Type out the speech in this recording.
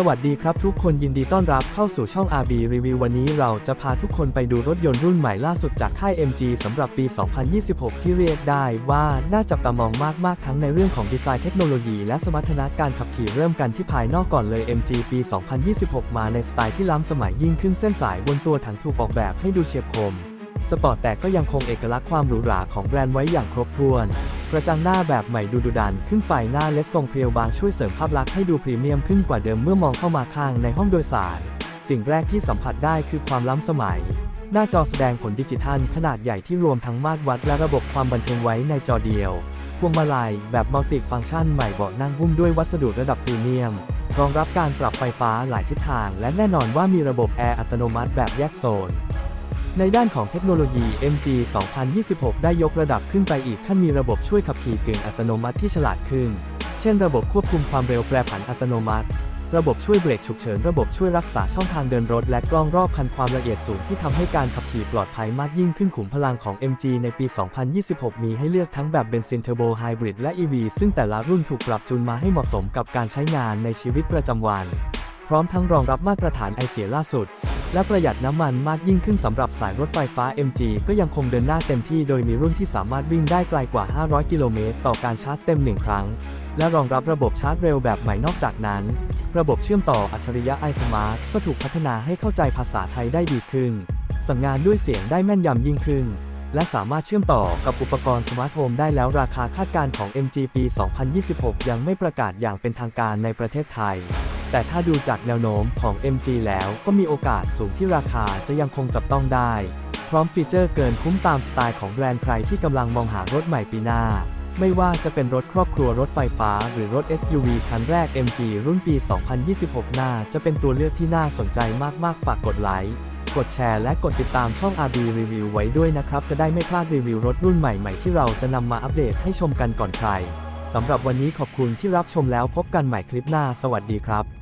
สวัสดีครับทุกคนยินดีต้อนรับเข้าสู่ช่อง RB Review วันนี้เราจะพาทุกคนไปดูรถยนต์รุ่นใหม่ล่าสุดจากค่าย MG สำหรับปี 2026 ที่เรียกได้ว่าน่าจับตามองมาก ๆ ทั้งในเรื่องของดีไซน์เทคโนโลยีและสมรรถนะการขับขี่เริ่มกันที่ภายนอกก่อนเลย MG ปี 2026 มาในสไตล์ที่ล้ำสมัยยิ่งขึ้นเส้นสายบนตัวถังถูกออกแบบให้ดูเฉียบคม สปอร์ตแต่ก็ยังคงเอกลักษณ์ความหรูหราของแบรนด์ไว้อย่างครบถ้วน กระจังหน้าแบบใหม่ดูดุดัน ขึ้นไฟหน้าเล็ดทรงเพรียวบางช่วยเสริมภาพลักษณ์ให้ดูพรีเมียมขึ้นกว่าเดิมเมื่อมองเข้ามาข้างในห้องโดยสาร สิ่งแรกที่สัมผัสได้คือความล้ำสมัย หน้าจอแสดงผลดิจิทัลขนาดใหญ่ที่รวมทั้งมาตรวัดและระบบความบันเทิงไว้ในจอเดียวพวงมาลัยแบบมัลติฟังก์ชันใหม่เบาะนั่งหุ้มด้วยวัสดุระดับพรีเมียม รองรับการปรับไฟฟ้าหลายทิศทาง และแน่นอนว่ามีระบบแอร์อัตโนมัติแบบแยกโซน ในด้านของเทคโนโลยี MG 2026 ได้ยกระดับขึ้นไปอีกขั้นมีระบบช่วยขับขี่กึ่งอัตโนมัติที่ฉลาดขึ้น เช่นระบบควบคุมความเร็วแปรผันอัตโนมัติ ระบบช่วยเบรกฉุกเฉิน ระบบช่วยรักษาช่องทางเดินรถ และกล้องรอบคันความละเอียดสูงที่ทำให้การขับขี่ปลอดภัยมากยิ่งขึ้นขุมพลังของ MG ในปี 2026 มีให้เลือกทั้งแบบเบนซินเทอร์โบไฮบริดและ EV ซึ่งแต่ละรุ่นถูกปรับจูนมาให้เหมาะสมกับการใช้งานในชีวิตประจำวัน พร้อมทั้งรองรับมาตรฐานไอเสียล่าสุด และประหยัดน้ำมันมากยิ่งขึ้นสำหรับสายรถไฟฟ้า MG ก็ยังคงเดินหน้าเต็มที่โดยมีรุ่นที่สามารถวิ่งได้ไกลกว่า 500 กิโลเมตรต่อการชาร์จเต็ม 1 ครั้ง และรองรับระบบชาร์จเร็วแบบใหม่นอกจากนั้น ระบบเชื่อมต่ออัจฉริยะ iSmart ก็ถูกพัฒนาให้เข้าใจภาษาไทยได้ดีขึ้น สั่งงานด้วยเสียงได้แม่นยำยิ่งขึ้น และสามารถเชื่อมต่อกับอุปกรณ์สมาร์ทโฮมได้แล้วราคาคาดการณ์ของ MG ปี 2026 ยังไม่ประกาศอย่างเป็นทางการในประเทศไทย แต่ถ้าดูจากแนวโน้มของ MG แล้วก็มีโอกาสสูงที่ราคาจะยังคงจับต้องได้ พร้อมฟีเจอร์เกินคุ้มตามสไตล์ของแบรนด์ใครที่กำลังมองหารถใหม่ปีหน้า ไม่ว่าจะเป็นรถครอบครัวรถไฟฟ้าหรือรถ SUV คันแรก MG รุ่นปี 2026 หน่าจะเป็นตัวเลือกที่น่าสนใจมากๆ ฝากกดไลค์กดแชร์และกดติดตามช่อง RB Review ไว้ด้วยนะครับ จะได้ไม่พลาดรีวิวรถรุ่นใหม่ๆ ที่เราจะนำมาอัปเดตให้ชมกันก่อนใคร สำหรับวันนี้ขอบคุณที่รับชมแล้วพบกันใหม่คลิปหน้า สวัสดีครับ